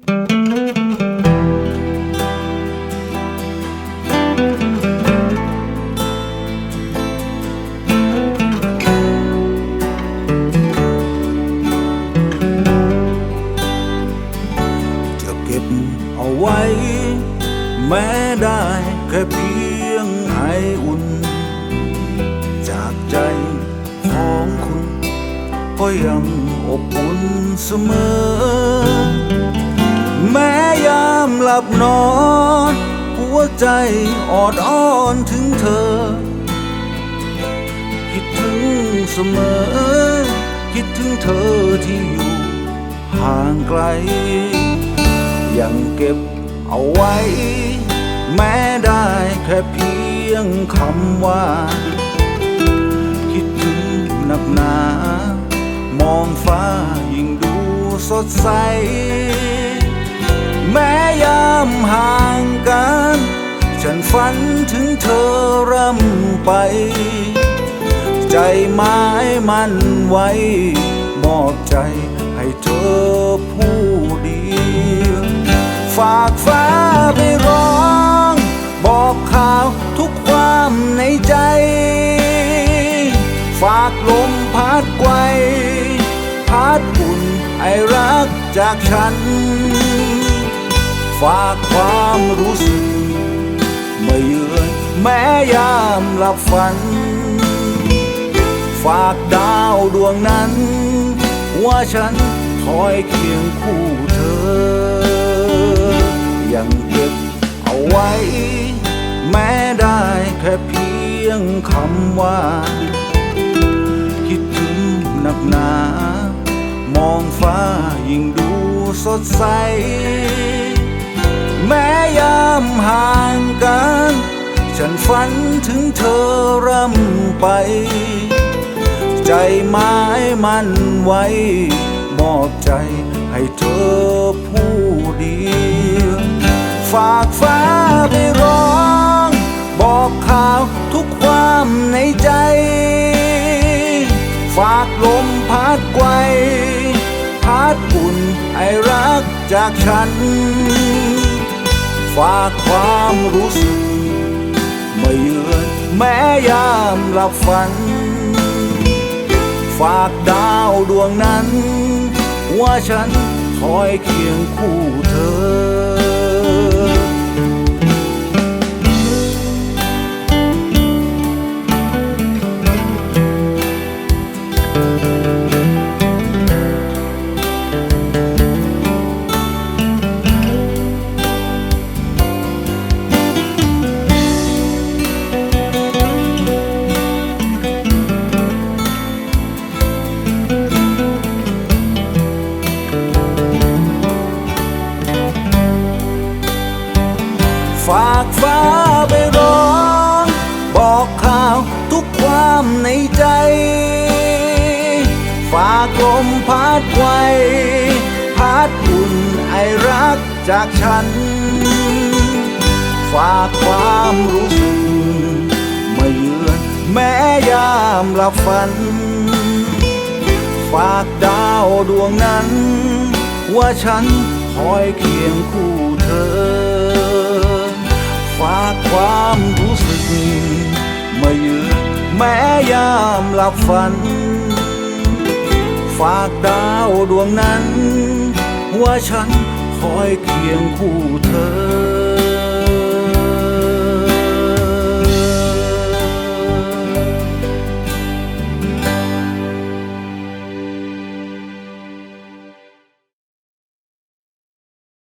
จะเก็บเอาไว้ แม้ได้แค่เพียงไออุ่น จากใจของคุณ ก็ยังอบอุ่นเสมอ บนอนหัวใจออดอ้อนถึงเธอ คิดถึงเสมอ คิดถึงเธอที่อยู่ห่างไกล ยังเก็บเอาไว้ แม้ได้แค่เพียงคำว่า คิดถึงหนักหนามองฟ้ายิ่งดูสดใส แม้ยามห่างกัน ฉันฝันถึงเธอร่ำไป ใจไม้มันไว้ มอบใจให้เธอผู้เดียวฝากฟ้าไปร้อง บอกข่าวทุกความในใจ ฝากลมพัดไกวพัดอุ่นไอรักจากฉัน ฝากความรู้สึกไม่เยือนแม้ยามหลับฝัน ฝากดาวดวงนั้น ว่าฉันคอยเคียงคู่เธอ ยังเก็บเอาไว้ แม้ได้แค่เพียงคำว่า คิดถึงหนักหนามองฟ้ายิ่งดูสดใส แม้ยามห่างกัน ฉันฝันถึงเธอร่ำไป ใจไม้มันไว้ มอบใจให้เธอผู้เดียวฝากฟ้าไปร้อง บอกข่าวทุกความในใจ ฝากลมพัดไกวพัดอุ่นไอรักจากฉันากความรู้สึกไม่เยือนแม้ยามหลับฝัน ฝากดาวดวงนั้น ว่าฉันคอยเคียงคู่เธอ จากฉัน ฝากความรู้สึกไม่เยือนแม้ยามหลับฝัน ฝากดาวดวงนั้น ว่าฉันคอยเคียงคู่เธอ ฝากความรู้สึกมาเยือนแม้ยามหลับฝัน ฝากดาวดวงนั้น ว่าฉัน คอยเคียงคู่เธอ